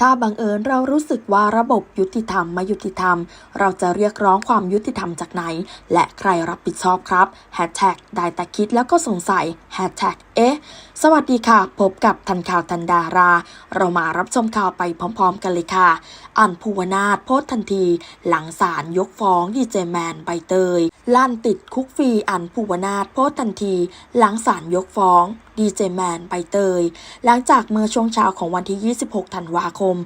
ถ้าบังเอิญเรารู้สึกว่าระบบยุติธรรมไม่ยุติธรรม เราจะเรียกร้องความยุติธรรมจากไหน และใครรับผิดชอบครับแฮชแท็กได้แต่คิดแล้วก็สงสัย แฮชแท็กเอ๊ะสวัสดีค่ะ พบกับทันข่าวทันดารา เรามารับชมข่าวไปพร้อมๆกันเลยค่ะ อันภูวนาถโพสทันที หลังศาลยกฟ้องดีเจแมนใบเตยลั่นติดคุกฟรีอันภูวนาถโพสทันที หลังศาลยกฟ้องดีเจแมนใบเตย หลังจากเมื่อช่วงเช้าของวันที่ 26 ธันวาคม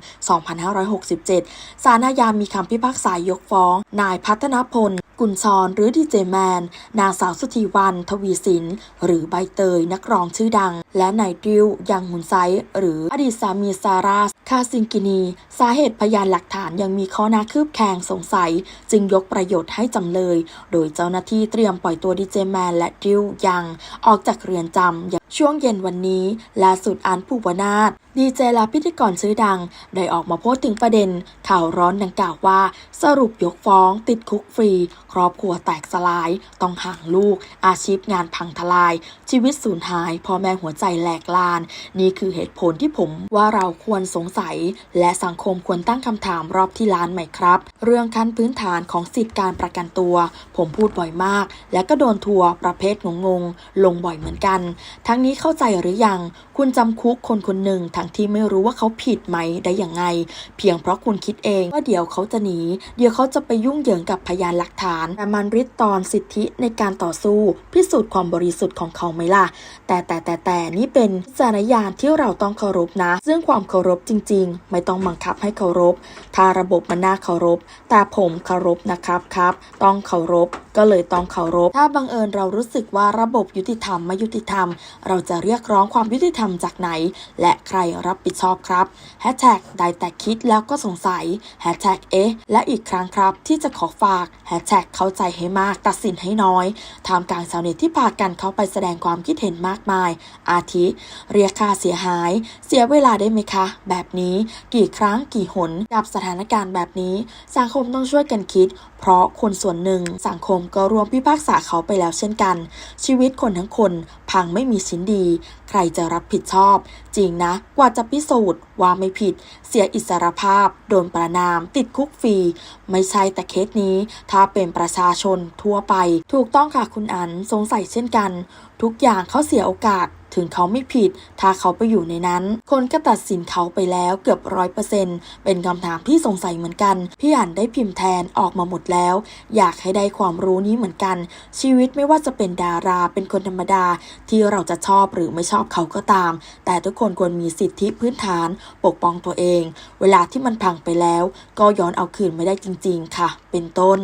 2567 ศาลอาญามีคำพิพากษายกฟ้อง นายพัฒนพล กุลชรหรือดีเจแมน นางสาวสุธีวัน ทวีสิน หรือใบเตยนักร้องชื่อดัง และนายดิวยังหุนไซหรืออดีตสามีซาร่าคาซิงกินี สาเหตุพยานหลักฐานยังมีข้อนาคืบแคลงสงสัย จึงยกประโยชน์ให้จำเลย โดยเจ้าหน้าที่เตรียมปล่อยตัวดีเจแมนและดิวยังออกจากเรือนจำ ช่วงเย็นวันนี้ล่าสุดอันผู้วนาถดีเจและพิธีกรชื่อดัง ได้ออกมาโพสต์ถึงประเด็น ข่าวร้อนดังกล่าวว่า สรุปยกฟ้อง ติดคุกฟรี ครอบครัวแตกสลาย ต้องห่างลูก อาชีพงานพังทลาย ชีวิตสูญหายพ่อแม่หัวใจแหลกลาน นี่คือเหตุผลที่ผมว่าเราควรสงสัย และสังคมควรตั้งคำถามรอบที่ล้านไหมครับ เรื่องขั้นพื้นฐานของสิทธิการประกันตัว ผมพูดบ่อยมาก และก็โดนทัวร์ประเภทงงๆลงบ่อยเหมือนกัน ทั้งนี้เข้าใจหรือยัง คุณจำคุกคนคนหนึ่งทั้งที่ไม่รู้ว่าเขาผิดไหมได้อย่างไง เพียงเพราะคุณคิดเองว่าเดี๋ยวเขาจะหนี เดี๋ยวเขาจะไปยุ่งเหยิงกับพยานหลักฐาน แต่มันริดตอนสิทธิในการต่อสู้ พิสูจน์ความบริสุทธิ์ของเขาไหมล่ะ แต่แต่แต่แต่นี่เป็นจารณญาณที่เราต้องเคารพนะ ซึ่งความเคารพจริง ๆ ไม่ต้องบังคับให้เคารพ ถ้าระบบมันน่าเคารพ แต่ผมเคารพนะครับครับ ต้องเคารพก็เลยต้องเคารพ ถ้าบังเอิญเรารู้สึกว่าระบบยุติธรรมไม่ยุติธรรม เราจะเรียกร้องความยุติธรรมจากไหน และใครรับผิดชอบครับแฮชแท็กได้แต่คิดแล้วก็สงสัยแฮชแท็กเอ๊ะและอีกครั้งครับที่จะขอฝากแฮชแท็กเข้าใจให้มากตัดสินให้น้อยทามกลางชาวเน็ตที่พากันเข้าไปแสดงความคิดเห็นมากมาย อาทิ เรียกค่าเสียหาย เสียเวลาได้ไหมคะ แบบนี้กี่ครั้งกี่หนกับสถานการณ์แบบนี้ สังคมต้องช่วยกันคิด เพราะคนส่วนหนึ่งสังคมมก็รวมพิพากษาเขาไปแล้วเช่นกัน ชีวิตคนทั้งคนพังไม่มีชิ้นดี ใครจะรับผิดชอบ จริงนะ กว่าจะพิสูจน์ว่าไม่ผิด เสียอิสรภาพ โดนประนาม ติดคุกฟรี ไม่ใช่แต่เคสนี้ ถ้าเป็นประชาชนทั่วไป ถูกต้องค่ะคุณอันสงสัยเช่นกัน ทุกอย่างเขาเสียโอกาส ถึงเขาไม่ผิด ถ้าเขาไปอยู่ในนั้น คนก็ตัดสินเขาไปแล้วเกือบร้อยเปอร์เซ็นต์เป็นคำถามที่สงสัยเหมือนกัน พี่อ่านได้พิมพ์แทนออกมาหมดแล้ว อยากให้ได้ความรู้นี้เหมือนกัน ชีวิตไม่ว่าจะเป็นดาราเป็นคนธรรมดา ที่เราจะชอบหรือไม่ชอบเขาก็ตาม แต่ทุกคนควรมีสิทธิพื้นฐาน ปกป้องตัวเอง เวลาที่มันพังไปแล้ว ก็ย้อนเอาคืนไม่ได้จริง ๆ ค่ะ เป็นต้น